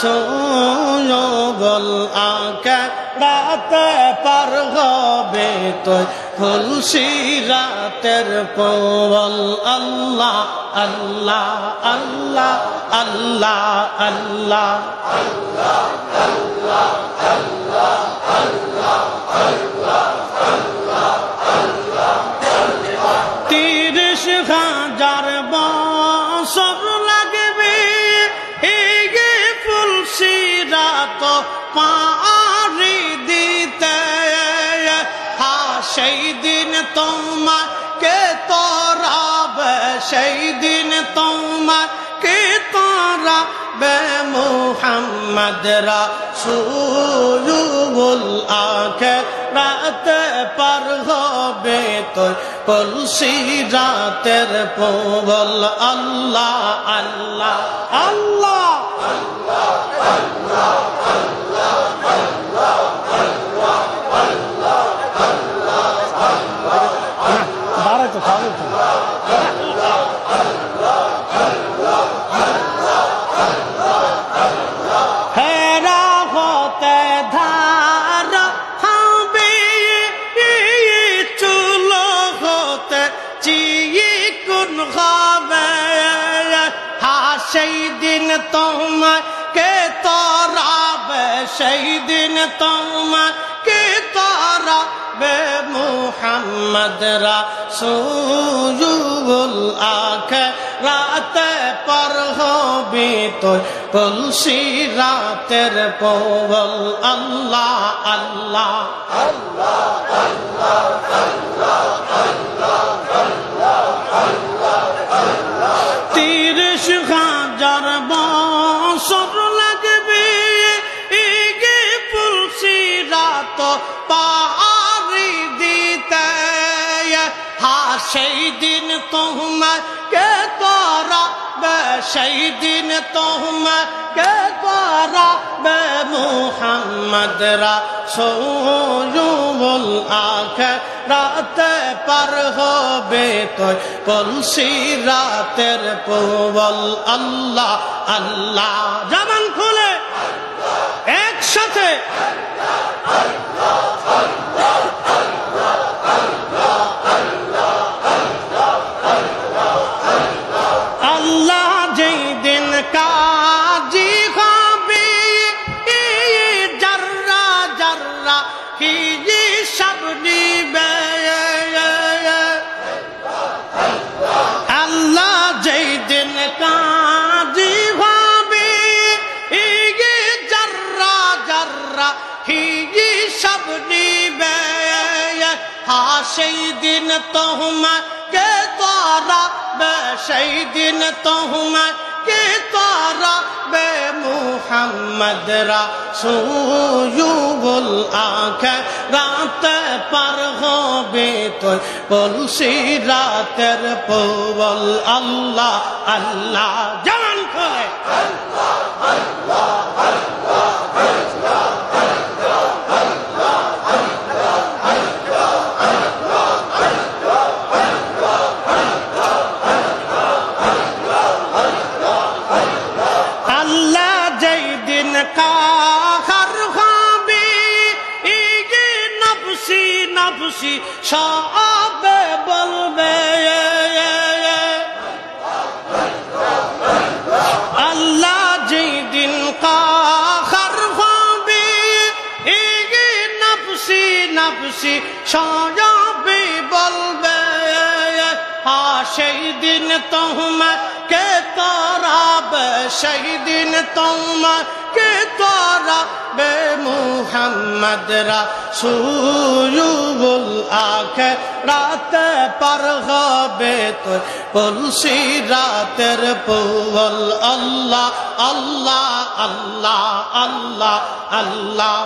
সুযোগল আঁকে রাতে পার হবে তোয় খুলসি রাতের পবল আল্লাহ আল্লাহ আল্লাহ আল্লাহ আল্লাহ আল্লাহ আল্লাহ আল্লাহ আল্লাহ আল্লাহ আল্লাহ সেই দিন তোমাকে তরাবে, সেই দিন তোমাকে তরাবে মোহাম্মদ রাসূলুল আখে রাতে পার হবে তোর কলসি রাতের পবল আল্লাহ আল্লাহ আল্লাহ বাড়াইতো সেই দিন তোমাকে তরাবে মুহাম্মদ রাসূলুল আখে রাতে পর হবি তোর কলসি রাতের পবল আল্লাহ আল্লাহ তিরিশ হাজার বছর সেই দিন তোমাকে তোরা সেই দিন তোমাকে তোরা বে মুহাম্মদ রাসূলুল আখে রাতে পার হবে তোর কলসি রাতের পবল আল্লাহ আল্লাহ। জবান খুলে। একসাথে। হা সেই দিন তোমাকে তোরা বে সেই দিন তোমাকে তোরা বে মুহাম্মদ রাসূলুল আখে রাতে পার হবে তো বলছি রাতের পবল আল্লাহ আল্লাহ জান করে নফসি সাবে বলবে। আল্লাহ যেই দিন কাহার হবে ইগে নাফসি নাফসি সবে সেই দিন তোমাকে তরাবে সেই দিন তোমাকে তরাবে মুহাম্মদ রাসূলুল আখে রাতে পার হবে তো পলসি রাতের পবল আল্লাহ আল্লাহ আল্লাহ আল্লাহ আল্লাহ।